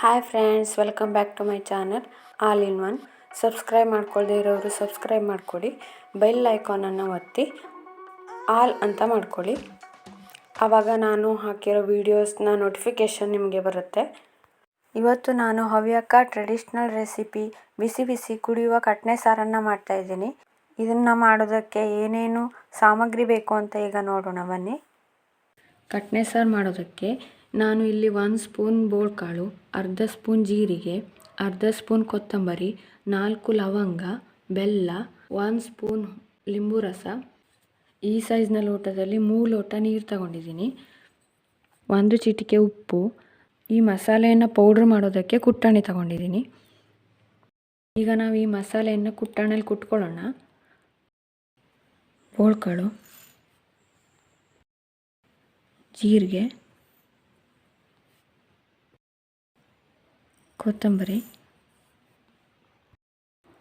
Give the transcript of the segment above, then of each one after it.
Hi friends welcome back to my channel all in one subscribe ಮಾಡ್ಕೊಳ್ಳದೆ ಇರೋರು subscribe ಮಾಡಿಕೊಡಿ. Bell ಐಕಾನನ್ನು ಒತ್ತಿ all ಅಂತ ಮಾಡ್ಕೊಳ್ಳಿ ಆವಾಗ ನಾನು ಹಾಕಿರೋ ವೀಡಿಯೋಸ್ನ ನೋಟಿಫಿಕೇಷನ್ ನಿಮಗೆ ಬರುತ್ತೆ. ಇವತ್ತು ನಾನು ಹವ್ಯಕ ಟ್ರೆಡಿಷ್ನಲ್ ರೆಸಿಪಿ ಬಿಸಿ ಬಿಸಿ ಕುಡಿಯುವ ಕಟ್ನೆ ಸಾರನ್ನು ಮಾಡ್ತಾಯಿದ್ದೀನಿ ಇದನ್ನು ಮಾಡೋದಕ್ಕೆ ಏನೇನು ಸಾಮಗ್ರಿ ಬೇಕು ಅಂತ ಈಗ ನೋಡೋಣ ಬನ್ನಿ. ಕಟ್ನೆ ಸಾರು ಮಾಡೋದಕ್ಕೆ ನಾನು ಇಲ್ಲಿ ಒಂದು ಸ್ಪೂನ್ ಬೋಳ್ಕಾಳು, ಅರ್ಧ ಸ್ಪೂನ್ ಜೀರಿಗೆ, ಅರ್ಧ ಸ್ಪೂನ್ ಕೊತ್ತಂಬರಿ, ನಾಲ್ಕು ಲವಂಗ, ಬೆಲ್ಲ, ಒಂದು ಸ್ಪೂನ್ ಲಿಂಬು ರಸ. ಈ ಸೈಜ್ನ ಲೋಟದಲ್ಲಿ ಮೂರು ಲೋಟ ನೀರು ತಗೊಂಡಿದ್ದೀನಿ. ಒಂದು ಚಿಟಿಕೆ ಉಪ್ಪು. ಈ ಮಸಾಲೆಯನ್ನು ಪೌಡ್ರ್ ಮಾಡೋದಕ್ಕೆ ಕುಟ್ಟಣಿ ತಗೊಂಡಿದ್ದೀನಿ. ಈಗ ನಾವು ಈ ಮಸಾಲೆಯನ್ನು ಕುಟ್ಟಣಲ್ಲಿ ಕುಟ್ಕೊಳ್ಳೋಣ. ಬೋಳ್ಕಾಳು, ಜೀರಿಗೆ ಕೊತ್ತಂಬರಿ,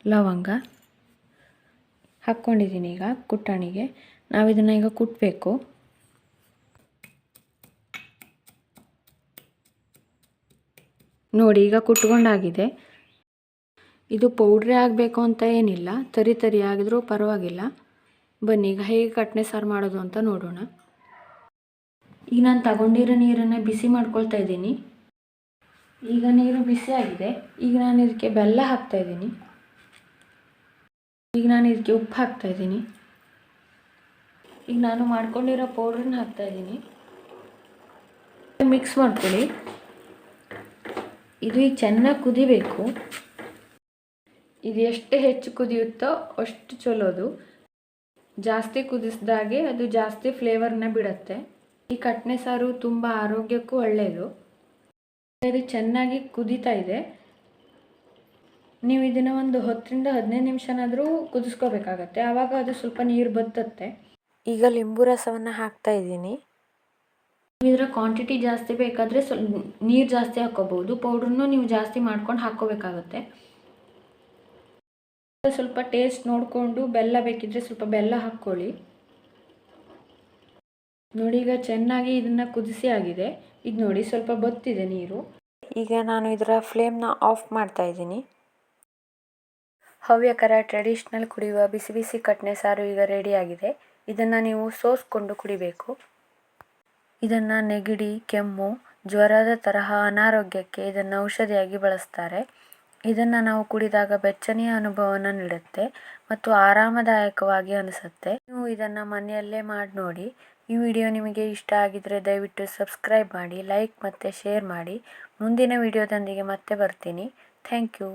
ಲವಂಗ ಹಾಕ್ಕೊಂಡಿದ್ದೀನಿ ಈಗ ಕುಟ್ಟಾಣಿಗೆ. ನಾವು ಇದನ್ನು ಈಗ ಕುಟ್ಟಬೇಕು ನೋಡಿ ಈಗ ಕುಟ್ಕೊಂಡಾಗಿದೆ. ಇದು ಪೌಡ್ರೇ ಆಗಬೇಕು ಅಂತ ಏನಿಲ್ಲ. ತರಿ ತರಿ ಆಗಿದ್ರೂ ಪರವಾಗಿಲ್ಲ. ಬನ್ನಿ ಈಗ ಹೇಗೆ ಕಟ್ನೆ ಸಾರು ಮಾಡೋದು ಅಂತ ನೋಡೋಣ. ಈಗ ನಾನು ತಗೊಂಡಿರೋ ನೀರನ್ನು ಬಿಸಿ ಮಾಡ್ಕೊಳ್ತಾ ಇದ್ದೀನಿ. ಈಗ ನೀರು ಬಿಸಿ ಆಗಿದೆ ಈಗ ನಾನು ಇದಕ್ಕೆ ಬೆಲ್ಲ ಹಾಕ್ತಾ ಇದ್ದೀನಿ. ಈಗ ನಾನು ಇದಕ್ಕೆ ಉಪ್ಪು ಹಾಕ್ತಾ ಇದ್ದೀನಿ. ಈಗ ನಾನು ಮಾಡ್ಕೊಂಡಿರೋ ಪೌಡ್ರನ್ನ ಹಾಕ್ತಾ ಇದ್ದೀನಿ. ಮಿಕ್ಸ್ ಮಾಡ್ಕೊಳ್ಳಿ. ಇದು ಈಗ ಚೆನ್ನಾಗಿ ಕುದಿಬೇಕು. ಇದು ಎಷ್ಟು ಹೆಚ್ಚು ಕುದಿಯುತ್ತೋ ಅಷ್ಟು ಚಲೋದು ಜಾಸ್ತಿ ಕುದಿಸಿದಾಗೆ ಅದು ಜಾಸ್ತಿ ಫ್ಲೇವರ್ನ ಬಿಡುತ್ತೆ. ಈ ಕಟ್ನೆ ಸಾರು ತುಂಬ ಆರೋಗ್ಯಕ್ಕೂ ಒಳ್ಳೆಯದು ಇದು ಚೆನ್ನಾಗಿ ಕುದೀತಾ ಇದೆ. ನೀವು ಇದನ್ನು ಒಂದು ಹತ್ತರಿಂದ ಹದಿನೈದು ನಿಮಿಷನಾದರೂ ಕುದಿಸ್ಕೋಬೇಕಾಗತ್ತೆ. ಆವಾಗ ಅದು ಸ್ವಲ್ಪ ನೀರು ಬತ್ತತ್ತೆ. ಈಗ ಲಿಂಬು ರಸವನ್ನು ಹಾಕ್ತಾ ಇದ್ದೀನಿ. ಇದರ ಕ್ವಾಂಟಿಟಿ ಜಾಸ್ತಿ ಬೇಕಾದರೆ ಸ್ವಲ್ಪ ನೀರು ಜಾಸ್ತಿ ಹಾಕ್ಕೋಬೋದು ಪೌಡ್ರನ್ನು ನೀವು ಜಾಸ್ತಿ ಮಾಡ್ಕೊಂಡು ಹಾಕ್ಕೋಬೇಕಾಗತ್ತೆ. ಸ್ವಲ್ಪ ಟೇಸ್ಟ್ ನೋಡಿಕೊಂಡು ಬೆಲ್ಲ ಬೇಕಿದ್ರೆ ಸ್ವಲ್ಪ ಬೆಲ್ಲ ಹಾಕ್ಕೊಳ್ಳಿ. ನೋಡಿ ಈಗ ಚೆನ್ನಾಗಿ ಇದನ್ನು ಕುದಿಸಿ ಆಗಿದೆ. ಇದು ನೋಡಿ ಸ್ವಲ್ಪ ಬತ್ತಿದೆ ನೀರು. ಈಗ ನಾನು ಇದರ ಫ್ಲೇಮ್ನ ಆಫ್ ಮಾಡ್ತಾ ಇದ್ದೀನಿ. ಹವ್ಯಕರ ಟ್ರೆಡಿಷ್ನಲ್ ಕುಡಿಯುವ ಬಿಸಿ ಬಿಸಿ ಕಟ್ನೆ ಸಾರು ಈಗ ರೆಡಿಯಾಗಿದೆ ಇದನ್ನು ನೀವು ಸೋಸ್ಕೊಂಡು ಕುಡಿಬೇಕು. ಇದನ್ನು ನೆಗಡಿ ಕೆಮ್ಮು ಜ್ವರದ ತರಹ ಅನಾರೋಗ್ಯಕ್ಕೆ ಇದನ್ನು ಔಷಧಿಯಾಗಿ ಬಳಸ್ತಾರೆ. ಇದನ್ನು ನಾವು ಕುಡಿದಾಗ ಬೆಚ್ಚನೆಯ ಅನುಭವವನ್ನು ನೀಡುತ್ತೆ ಮತ್ತು ಆರಾಮದಾಯಕವಾಗಿ ಅನಿಸುತ್ತೆ. ಇದನ್ನು ಮನೆಯಲ್ಲೇ ಮಾಡಿ ನೋಡಿ. ಈ ವಿಡಿಯೋ ನಿಮಗೆ ಇಷ್ಟ ಆಗಿದ್ದರೆ ದಯವಿಟ್ಟು ಸಬ್ಸ್ಕ್ರೈಬ್ ಮಾಡಿ, ಲೈಕ್ ಮತ್ತು ಶೇರ್ ಮಾಡಿ. ಮುಂದಿನ ವಿಡಿಯೋದೊಂದಿಗೆ ಮತ್ತೆ ಬರ್ತೀನಿ. Thank you.